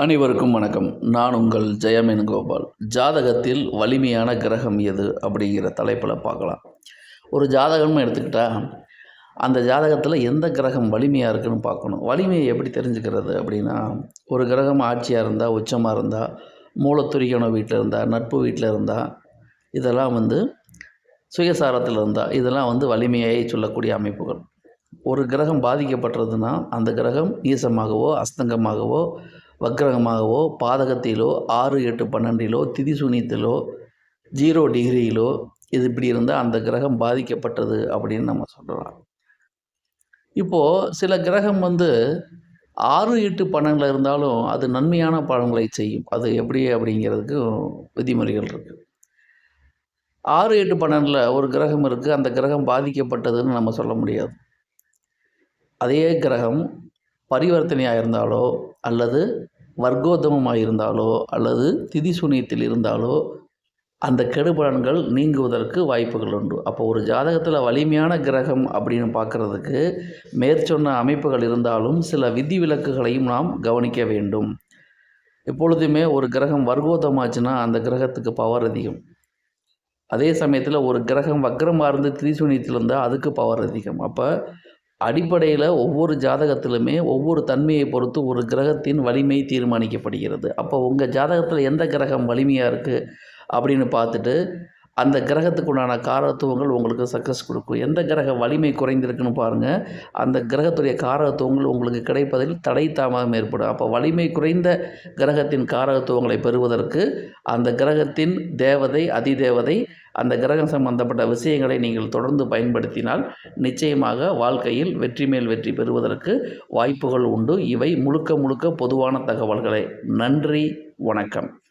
அனைவருக்கும் வணக்கம். நான் உங்கள் ஜெயமேன் கோபால். ஜாதகத்தில் வலிமையான கிரகம் எது அப்படிங்கிற தலைப்பில் பார்க்கலாம். ஒரு ஜாதகம்னு எடுத்துக்கிட்டால் அந்த ஜாதகத்தில் எந்த கிரகம் வலிமையாக இருக்குன்னு பார்க்கணும். வலிமையை எப்படி தெரிஞ்சுக்கிறது அப்படின்னா ஒரு கிரகம் ஆட்சியாக இருந்தால் உச்சமாக இருந்தால் மூலத்துரிகண வீட்டில் இருந்தால் நட்பு வீட்டில் இருந்தால் இதெல்லாம் வந்து சுயசாரத்தில் இருந்தால் இதெல்லாம் வந்து வலிமையை சொல்லக்கூடிய அமைப்புகள். ஒரு கிரகம் பாதிக்கப்பட்டதுன்னா அந்த கிரகம் நீசமாகவோ அஸ்தங்கமாகவோ வக்ரகமாகவோ பாதகத்திலோ ஆறு எட்டு பன்னெண்டிலோ திதி சுனியத்திலோ ஜீரோ டிகிரியிலோ இது இப்படி இருந்தால் அந்த கிரகம் பாதிக்கப்பட்டது அப்படின்னு நம்ம சொல்லலாம் இப்போது சில கிரகம் வந்து ஆறு எட்டு பன்னெண்டில் இருந்தாலும் அது நன்மையான பழங்களை செய்யும். அது எப்படி அப்படிங்கிறதுக்கு விதிமுறைகள் இருக்குது ஆறு எட்டு பன்னெண்டில் ஒரு கிரகம் இருக்குது அந்த கிரகம் பாதிக்கப்பட்டதுன்னு நம்ம சொல்ல முடியாது. அதே கிரகம் பரிவர்த்தனையாக இருந்தாலோ அல்லது வர்க்கோத்தமமாக இருந்தாலோ அல்லது திதி சுனியத்தில் இருந்தாலோ அந்த கெடுபலன்கள் நீங்குவதற்கு வாய்ப்புகள் உண்டு. அப்போ ஒரு ஜாதகத்தில் வலிமையான கிரகம் அப்படின்னு பார்க்குறதுக்கு மேற்சொன்ன அமைப்புகள் இருந்தாலும் சில விதி விலக்குகளையும் நாம் கவனிக்க வேண்டும். எப்பொழுதுமே ஒரு கிரகம் வர்க்கோதமாச்சுன்னா அந்த கிரகத்துக்கு பவர் அதிகம். அதே சமயத்தில் ஒரு கிரகம் வக்ரமாக இருந்து திரிசூனியத்தில் இருந்தால் அதுக்கு பவர் அதிகம். அப்போ அடிப்படையில் ஒவ்வொரு ஜாதகத்திலுமே ஒவ்வொரு தன்மையை பொறுத்து ஒரு கிரகத்தின் வலிமை தீர்மானிக்கப்படுகிறது. அப்போ உங்கள் ஜாதகத்தில் எந்த கிரகம் வலிமையாக இருக்குது அப்படின்னு பார்த்துட்டு அந்த கிரகத்துக்குண்டான காரத்துவங்கள் உங்களுக்கு சக்ஸஸ் கொடுக்கும். எந்த கிரக வலிமை குறைந்திருக்குன்னு பாருங்கள் அந்த கிரகத்துடைய காரகத்துவங்கள் உங்களுக்கு கிடைப்பதில் தடை தாமதம் ஏற்படும். அப்போ வலிமை குறைந்த கிரகத்தின் காரகத்துவங்களை பெறுவதற்கு அந்த கிரகத்தின் தேவதை அதிதேவதை அந்த கிரகம் சம்பந்தப்பட்ட விஷயங்களை நீங்கள் தொடர்ந்து பயன்படுத்தினால் நிச்சயமாக வாழ்க்கையில் வெற்றி மேல் வெற்றி பெறுவதற்கு வாய்ப்புகள் உண்டு. இவை முழுக்க முழுக்க பொதுவான தகவல்களை. நன்றி வணக்கம்.